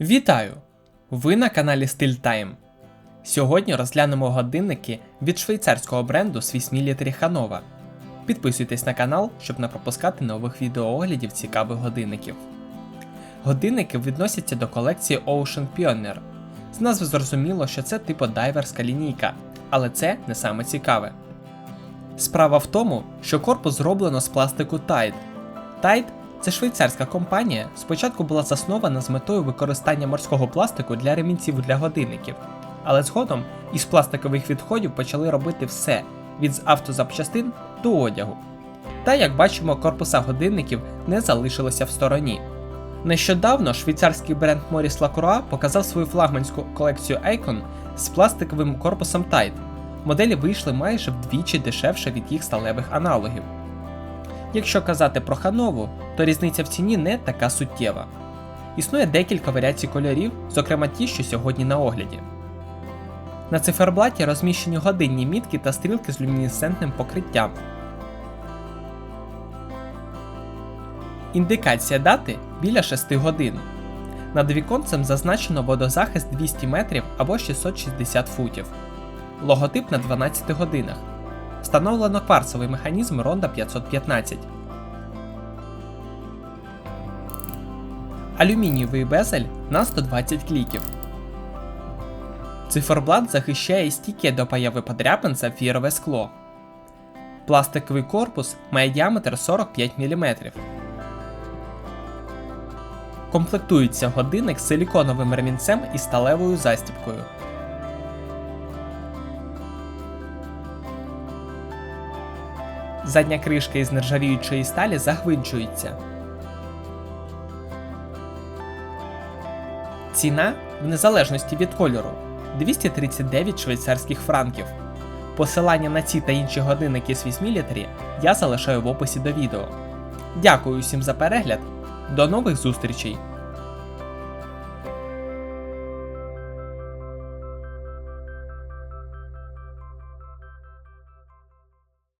Вітаю! Ви на каналі Style Time. Сьогодні розглянемо годинники від швейцарського бренду Swiss Military Hanova. Підписуйтесь на канал, щоб не пропускати нових відеооглядів цікавих годинників. Годинники відносяться до колекції Ocean Pioneer. З назви зрозуміло, що це типу дайверська лінійка, але це не саме цікаве. Справа в тому, що корпус зроблено з пластику Tide. Tide це швейцарська компанія, спочатку була заснована з метою використання морського пластику для ремінців для годинників, але згодом із пластикових відходів почали робити все від автозапчастин до одягу. Та як бачимо, корпуса годинників не залишилися в стороні. Нещодавно швейцарський бренд Maurice Lacroix показав свою флагманську колекцію Icon з пластиковим корпусом Tide. Моделі вийшли майже вдвічі дешевше від їх сталевих аналогів. Якщо казати про Ханову, то різниця в ціні не така суттєва. Існує декілька варіацій кольорів, зокрема ті, що сьогодні на огляді. На циферблаті розміщені годинні мітки та стрілки з люмінесцентним покриттям. Індикація дати біля 6 годин. Над віконцем зазначено водозахист 200 метрів або 660 футів. Логотип на 12 годинах. Встановлено кварцевий механізм Ronda 515. Алюмінієвий безель на 120 кліків. Циферблат захищає стійке до появи подряпин сапфірове скло. Пластиковий корпус має діаметр 45 мм. Комплектується годинник з силіконовим ремінцем і сталевою застібкою. Задня кришка із нержавіючої сталі загвинчується. Ціна в незалежності від кольору 239 швейцарських франків. Посилання на ці та інші годинники Swiss Military я залишаю в описі до відео. Дякую всім за перегляд. До нових зустрічей!